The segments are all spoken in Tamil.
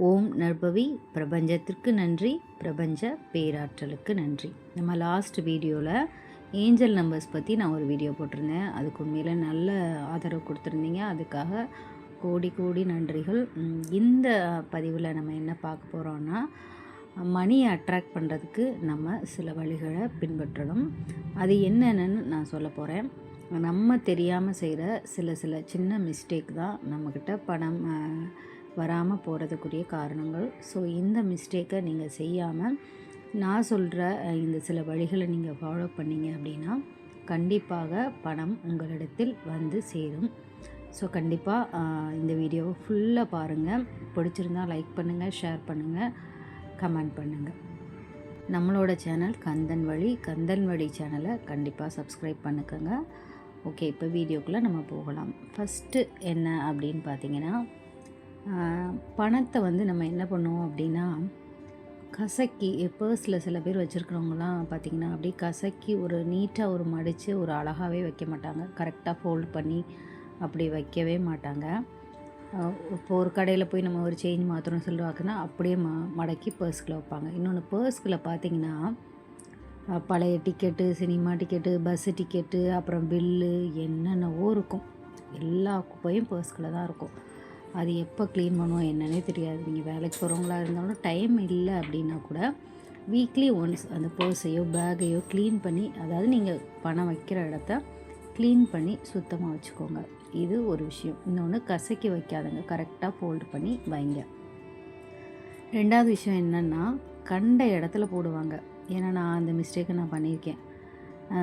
ஓம் நற்பவி. பிரபஞ்சத்திற்கு நன்றி. பிரபஞ்ச பேராற்றலுக்கு நன்றி. நம்ம லாஸ்ட் வீடியோவில் ஏஞ்சல் நம்பர்ஸ் பற்றி நான் ஒரு வீடியோ போட்டிருந்தேன். அதுக்கு உண்மையில் நல்ல ஆதரவு கொடுத்துருந்தீங்க. அதுக்காக கோடி கோடி நன்றிகள். இந்த பதிவில் நம்ம என்ன பார்க்க போகிறோன்னா மணியை அட்ராக்ட் பண்ணுறதுக்கு நம்ம சில வழிகளை பின்பற்றணும். அது என்னென்னு நான் சொல்ல போகிறேன் நம்ம தெரியாமல் செய்கிற சில சில சின்ன மிஸ்டேக் தான் நம்மக்கிட்ட பணம் வராமல் போகிறதுக்குரிய காரணங்கள். ஸோ இந்த மிஸ்டேக்கை நீங்கள் செய்யாமல் நான் சொல்கிற இந்த சில வழிகளை நீங்கள் ஃபாலோ பண்ணீங்க அப்படின்னா கண்டிப்பாக பணம் உங்களிடத்தில் வந்து சேரும். ஸோ கண்டிப்பாக இந்த வீடியோவை ஃபுல்லாக பாருங்கள் பிடிச்சிருந்தா லைக் பண்ணுங்கள் ஷேர் பண்ணுங்கள் கமெண்ட் பண்ணுங்கள் நம்மளோட சேனல் கந்தன் வழி கந்தன் வழி சேனலை கண்டிப்பாக சப்ஸ்கிரைப் பண்ணிக்கோங்க. ஓகே இப்போ வீடியோக்குள்ளே நம்ம போகலாம். ஃபஸ்ட்டு என்ன அப்படின்னு பார்த்தீங்கன்னா பணத்தை வந்து நம்ம என்ன பண்ணுவோம் அப்படின்னா கசக்கி பர்ஸில் சில பேர் வச்சுருக்கிறவங்களாம் பார்த்திங்கன்னா அப்படியே கசக்கி ஒரு நீட்டாக ஒரு மடித்து ஒரு அழகாகவே வைக்க மாட்டாங்க. கரெக்டாக ஃபோல்ட் பண்ணி அப்படி வைக்கவே மாட்டாங்க. இப்போ ஒரு கடையில் போய் நம்ம ஒரு சேஞ்ச் மாத்திரம் சொல்லுவாங்கன்னா அப்படியே ம மடக்கி பர்ஸ்கில் வைப்பாங்க. இன்னொன்று பர்ஸ்கில் பார்த்தீங்கன்னா பழைய ticket cinema ticket bus ticket அப்புறம் பில்லு என்னென்னவோ இருக்கும். எல்லா குப்பையும் பர்ஸ்கில் தான் இருக்கும். அது எப்போ க்ளீன் பண்ணுவோம் என்னன்னே தெரியாது. நீங்கள் வேலைக்கு போகிறவங்களா இருந்தாலும் டைம் இல்லை அப்படின்னா கூட வீக்லி ஒன்ஸ் அந்த பர்ஸையோ பேக்கையோ க்ளீன் பண்ணி அதாவது நீங்கள் பணம் வைக்கிற இடத்த க்ளீன் பண்ணி சுத்தமாக வச்சுக்கோங்க. இது ஒரு விஷயம். இன்னொன்று கசக்கி வைக்காதங்க. கரெக்டாக ஃபோல்டு பண்ணி வைங்க. ரெண்டாவது விஷயம் என்னென்னா கண்ட இடத்துல போடுவாங்க. ஏன்னா நான் அந்த மிஸ்டேக்கை நான் பண்ணியிருக்கேன்.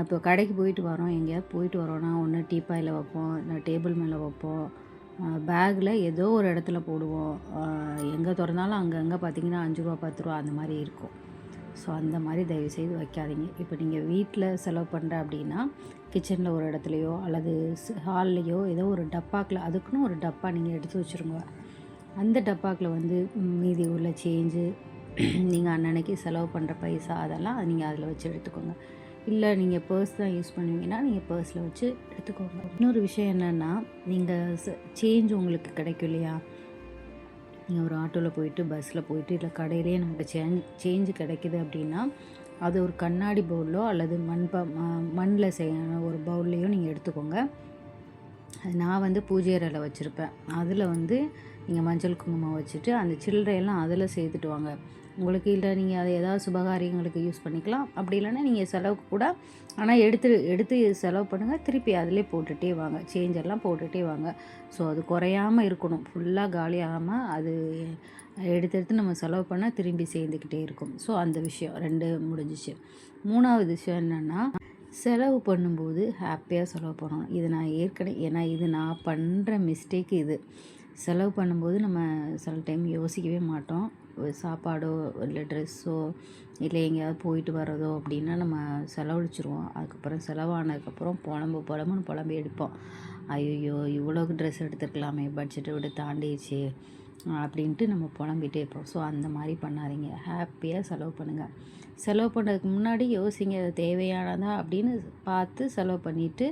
இப்போ கடைக்கு போயிட்டு வரோம். எங்கேயாவது போயிட்டு வரோன்னா ஒன்று டீப்பாயில் வைப்போம் இல்லை டேபிள் மேலே வைப்போம். பேக்கில் ஏதோ ஒரு இடத்துல போடுவோம். எங்கே திறந்தாலும் அங்கங்கே பார்த்தீங்கன்னா அஞ்சு ரூபா பத்து ரூபா அந்த மாதிரி இருக்கும். ஸோ அந்த மாதிரி தயவு செய்து வைக்காதீங்க. இப்போ நீங்கள் வீட்டில் செலவு பண்ணுற அப்படின்னா கிச்சனில் ஒரு இடத்துலையோ அல்லது ஹால்லையோ ஏதோ ஒரு டப்பாக்கில் அதுக்குன்னு ஒரு டப்பா நீங்கள் எடுத்து வச்சுருங்க. அந்த டப்பாக்கில் வந்து மீதி உள்ள சேஞ்சு நீங்கள் அன்னன்னைக்கு செலவு பண்ணுற பைசா அதெல்லாம் நீங்கள் அதில் வச்சு எடுத்துக்கோங்க. இல்லை நீங்கள் பர்ஸ் தான் யூஸ் பண்ணுவீங்கன்னா நீங்கள் பர்ஸில் வச்சு எடுத்துக்கோங்க. இன்னொரு விஷயம் என்னென்னா நீங்கள் சேஞ்ச் உங்களுக்கு கிடைக்கும் இல்லையா? நீங்கள் ஒரு ஆட்டோவில் போயிட்டு பஸ்ஸில் போயிட்டு இல்லை கடையிலேயே நமக்கு சேஞ்ச் சேஞ்சு கிடைக்குது அப்படின்னா அது ஒரு கண்ணாடி பவுலோ அல்லது மண் ப மண்ணில் செய்ய ஒரு பவுல்லையோ நீங்கள் எடுத்துக்கோங்க. அது நான் வந்து பூஜை அறையில் வச்சுருப்பேன். அதில் வந்து நீங்கள் மஞ்சள் குங்குமம் வச்சுட்டு அந்த சில்லறையெல்லாம் அதில் சேர்த்துட்டு வாங்க உங்களுக்கு இல்லை நீங்கள் அதை ஏதாவது சுபகாரியங்களுக்கு யூஸ் பண்ணிக்கலாம். அப்படி இல்லைன்னா நீங்கள் செலவுக்கு கூட ஆனால் எடுத்து எடுத்து செலவு பண்ணுங்கள் திருப்பி அதிலே போட்டுகிட்டே வாங்க. சேஞ்செல்லாம் போட்டுகிட்டே வாங்க. ஸோ அது குறையாமல் இருக்கணும். ஃபுல்லாக காலியாகாமல் அது எடுத்து எடுத்து நம்ம செலவு பண்ணால் திரும்பி சேர்ந்துக்கிட்டே இருக்கும். ஸோ அந்த விஷயம். ரெண்டு முடிஞ்சிச்சு. மூணாவது விஷயம் என்னென்னா செலவு பண்ணும்போது ஹாப்பியாக செலவு பண்ணணும். இது நான் ஏற்கனவே ஏன்னா இது நான் பண்ணுற மிஸ்டேக் இது. செலவு பண்ணும்போது நம்ம சில டைம் யோசிக்கவே மாட்டோம். ஒரு சாப்பாடோ இல்லை ட்ரெஸ்ஸோ இல்லை எங்கேயாவது போயிட்டு வர்றதோ அப்படின்னா நம்ம செலவழிச்சிருவோம். அதுக்கப்புறம் செலவானதுக்கப்புறம் புலம்பு புலம்புன்னு புலம்பி எடுப்போம் ஐயோ இவ்வளோக்கு ட்ரெஸ் எடுத்துருக்கலாமே பட்ஜெட்டை விட தாண்டிடுச்சு அப்படின்ட்டு நம்ம புலம்பிகிட்டே இருப்போம். ஸோ அந்த மாதிரி பண்ணாதீங்க. ஹாப்பியாக செலவு பண்ணுங்கள் செலவு பண்ணுறதுக்கு முன்னாடி யோசிங்க அது தேவையானதா? அப்படின்னு பார்த்து செலவு பண்ணிவிட்டு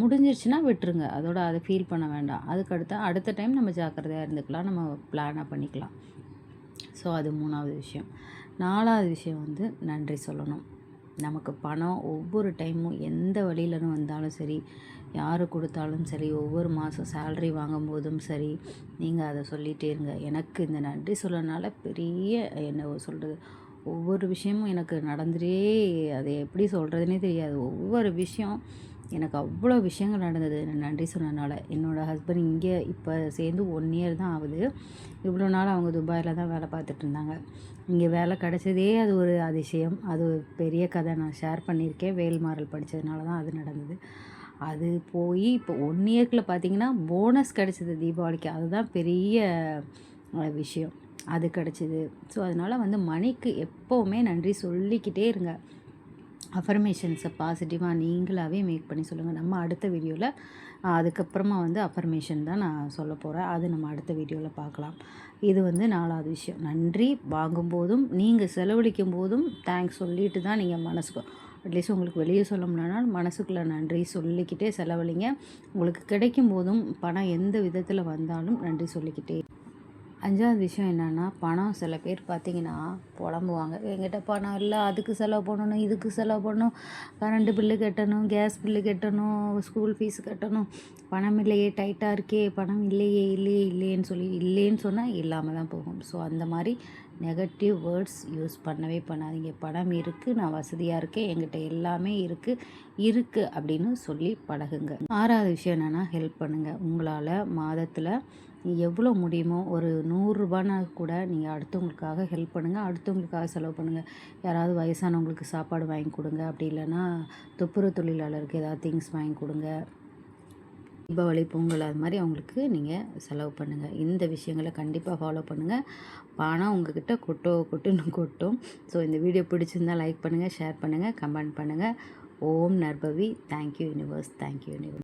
முடிஞ்சிருச்சுன்னா விட்டுருங்க. அதோட அதை ஃபீல் பண்ண வேண்டாம். அதுக்கடுத்து அடுத்த டைம் நம்ம ஜாக்கிரதையாக இருந்துக்கலாம். நம்ம பிளானாக பண்ணிக்கலாம். ஸோ அது மூணாவது விஷயம். நாலாவது விஷயம் வந்து நன்றி சொல்லணும். நமக்கு பணம் ஒவ்வொரு டைமும் எந்த வழியிலன்னு வந்தாலும் சரி யார் கொடுத்தாலும் சரி ஒவ்வொரு மாதம் சேலரி வாங்கும்போதும் சரி நீங்கள் அதை சொல்லிகிட்டே இருங்க. எனக்கு இந்த நன்றி சொல்லனால பெரிய என்ன சொல்கிறது ஒவ்வொரு விஷயமும் எனக்கு நடந்துட்டே அதை எப்படி சொல்கிறதுனே தெரியாது. ஒவ்வொரு விஷயம் எனக்கு அவ்வளோ விஷயங்கள் நடந்தது. நான் நன்றி சொன்னனால என்னோடய ஹஸ்பண்ட் இங்கே இப்போ சேர்ந்து ஒன் இயர் தான் ஆகுது. இவ்வளோ நாள் அவங்க துபாயில் தான் வேலை பார்த்துட்டு இருந்தாங்க. இங்கே வேலை கிடச்சதே அது ஒரு அதிசயம். அது ஒரு பெரிய கதை நான் ஷேர் பண்ணியிருக்கேன். வேல்மாறல் படித்ததுனால தான் அது நடந்தது. அது போய் இப்போ ஒன் இயர்க்கில் பார்த்தீங்கன்னா போனஸ் கிடச்சிது தீபாவளிக்கு. அதுதான் பெரிய விஷயம். அது கிடச்சிது. ஸோ அதனால் வந்து மணிக்கு எப்போவுமே நன்றி சொல்லிக்கிட்டே இருங்க. அஃபர்மேஷன்ஸை பாசிட்டிவாக நீங்களாகவே மேக் பண்ணி சொல்லுங்கள் நம்ம அடுத்த வீடியோவில் அதுக்கப்புறமா வந்து அஃபர்மேஷன் தான் நான் சொல்ல போகிறேன் அது நம்ம அடுத்த வீடியோவில் பார்க்கலாம். இது வந்து நாலாவது விஷயம். நன்றி. வாங்கும்போதும் நீங்கள் செலவழிக்கும் போதும் தேங்க்ஸ் சொல்லிட்டு தான் நீங்கள் மனசுக்கு அட்லீஸ்ட் உங்களுக்கு வெளியே சொல்ல முடியலனாலும் மனசுக்குள்ளே நன்றி சொல்லிக்கிட்டே செலவழிங்க. உங்களுக்கு கிடைக்கும் போதும் பணம் எந்த விதத்தில் வந்தாலும் நன்றி சொல்லிக்கிட்டே அஞ்சாவது விஷயம் என்னென்னா பணம் சில பேர் பார்த்தீங்கன்னா புலம்புவாங்க. எங்கிட்ட பணம் இல்லை அதுக்கு செலவு பண்ணணும் இதுக்கு செலவு பண்ணணும் கரண்ட்டு பில்லு கட்டணும் கேஸ் பில்லு கட்டணும் ஸ்கூல் ஃபீஸ் கட்டணும். பணம் இல்லையே டைட்டாக இருக்கே பணம் இல்லையே இல்லையே இல்லையேன்னு சொல்லி இல்லைன்னு சொன்னால் இல்லாமல் தான் போகும். ஸோ அந்த மாதிரி நெகட்டிவ் வேர்ட்ஸ் யூஸ் பண்ணவே பண்ணாதீங்க. பணம் இருக்குது நான் வசதியாக இருக்கேன் எங்கிட்ட எல்லாமே இருக்குது இருக்குது அப்படின்னு சொல்லி பழகுங்க. ஆறாவது விஷயம் என்னென்னா ஹெல்ப் பண்ணுங்கள் உங்களால் மாதத்தில் எவ்வளோ முடியுமோ ஒரு நூறுரூபானா கூட நீங்கள் அடுத்தவங்களுக்காக ஹெல்ப் பண்ணுங்கள் அடுத்தவங்களுக்காக செலவு பண்ணுங்கள் யாராவது வயசானவங்களுக்கு சாப்பாடு வாங்கி கொடுங்க அப்படி இல்லைன்னா துப்புரவு தொழிலாளருக்கு ஏதாவது திங்ஸ் வாங்கி கொடுங்க. தீபாவளி பொங்கல் அது மாதிரி அவங்களுக்கு நீங்கள் செலவு பண்ணுங்கள் இந்த விஷயங்களை கண்டிப்பாக ஃபாலோ பண்ணுங்கள் பணம் உங்ககிட்ட கொட்டோ கொட்டுன்னு கொட்டும். ஸோ இந்த வீடியோ பிடிச்சிருந்தால் லைக் பண்ணுங்கள் ஷேர் பண்ணுங்கள் கமெண்ட் பண்ணுங்கள் ஓம் நர்பவி thank you universe thank you universe